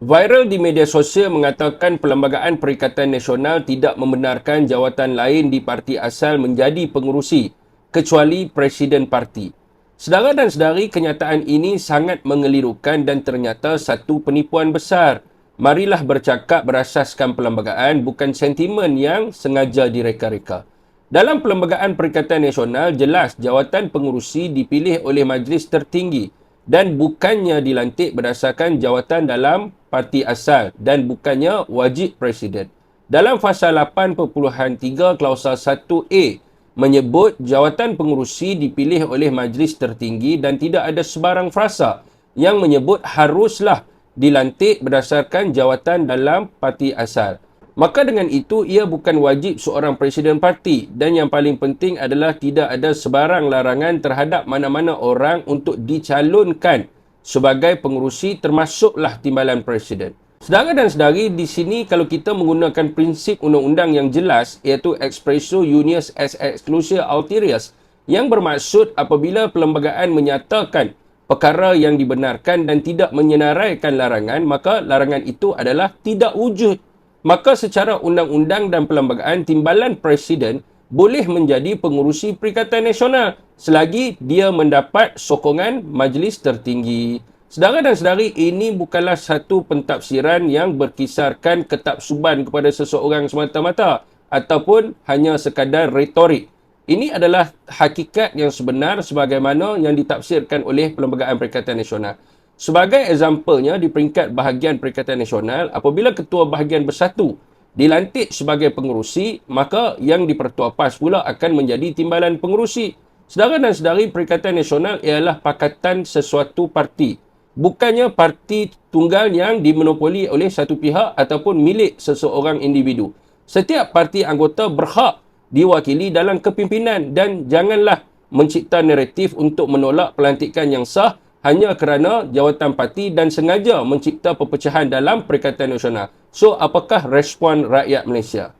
Viral di media sosial mengatakan Perlembagaan Perikatan Nasional tidak membenarkan jawatan lain di parti asal menjadi pengurusi kecuali Presiden Parti. Sedara dan sedari, kenyataan ini sangat mengelirukan dan ternyata satu penipuan besar. Marilah bercakap berasaskan perlembagaan bukan sentimen yang sengaja direka-reka. Dalam Perlembagaan Perikatan Nasional, jelas jawatan pengurusi dipilih oleh majlis tertinggi dan bukannya dilantik berdasarkan jawatan dalam parti asal dan bukannya wajib presiden. Dalam fasa 8.3 klausa 1A menyebut jawatan pengurusi dipilih oleh majlis tertinggi dan tidak ada sebarang frasa yang menyebut haruslah dilantik berdasarkan jawatan dalam parti asal. Maka dengan itu ia bukan wajib seorang presiden parti dan yang paling penting adalah tidak ada sebarang larangan terhadap mana-mana orang untuk dicalonkan sebagai pengurusi termasuklah timbalan presiden. Sedara dan sedari, di sini kalau kita menggunakan prinsip undang-undang yang jelas iaitu expresso unius as exclusia ulterius yang bermaksud apabila perlembagaan menyatakan perkara yang dibenarkan dan tidak menyenaraikan larangan, maka larangan itu adalah tidak wujud. Maka secara undang-undang dan perlembagaan, timbalan presiden boleh menjadi pengurusi Perikatan Nasional selagi dia mendapat sokongan majlis tertinggi. Sedara dan sedari, ini bukanlah satu pentafsiran yang berkisarkan ketapsuban kepada seseorang semata-mata ataupun hanya sekadar retorik. Ini adalah hakikat yang sebenar sebagaimana yang ditafsirkan oleh Perlembagaan Perikatan Nasional. Sebagai examplenya di peringkat bahagian Perikatan Nasional, apabila Ketua Bahagian Bersatu dilantik sebagai pengurusi, maka yang dipertua PAS pula akan menjadi timbalan pengurusi. Sedara dan sedari Perikatan Nasional ialah pakatan sesuatu parti. Bukannya parti tunggal yang dimonopoli oleh satu pihak ataupun milik seseorang individu. Setiap parti anggota berhak diwakili dalam kepimpinan dan janganlah mencipta naratif untuk menolak pelantikan yang sah hanya kerana jawatan parti dan sengaja mencipta perpecahan dalam Perikatan Nasional. So, apakah respon rakyat Malaysia?